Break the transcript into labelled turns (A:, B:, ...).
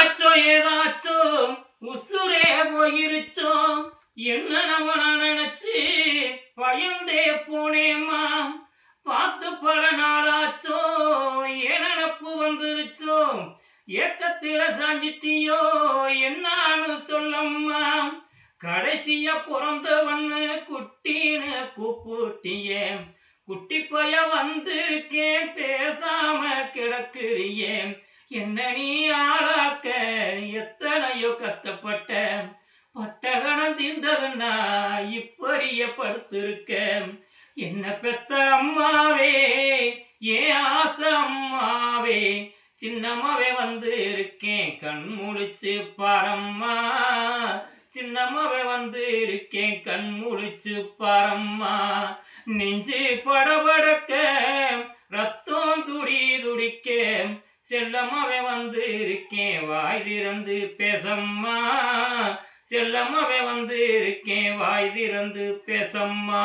A: ஏதாச்சோ ஏதாச்சோ உசுரே போயிருச்சோ என்ன நம்ம நினைச்சு பயந்தே போனேம்மா. பார்த்து பல நாளாச்சோ ஏனப்பு வந்துருச்சோ ஏக்கத்தில சாஞ்சிட்டியோ என்னான்னு சொல்லம்மா. கடைசிய பிறந்தவன்னு குட்டின்னு கூப்பிட்டியே. குட்டி பைய வந்திருக்கேன் பேசாம கிடக்குறியே. என்ன நீ ஆளா எத்தனையோ கஷ்டப்பட்ட பட்டகணம் தீர்ந்ததுன்னா இப்படியே படுத்திருக்க. என்ன பெத்த அம்மாவே ஏன் ஆச அம்மாவே சின்னம்மாவே வந்து இருக்கேன் கண் முழிச்சு பாரம்மா. சின்னம்மாவே வந்து இருக்கேன் கண் முழிச்சு பாரம்மா. நெஞ்சு படபடக்க செல்லமாவே வந்து இருக்கேன் வாய் திறந்து பேசம்மா. செல்லமாவே வந்து இருக்கேன் வாய் திறந்து பேசம்மா.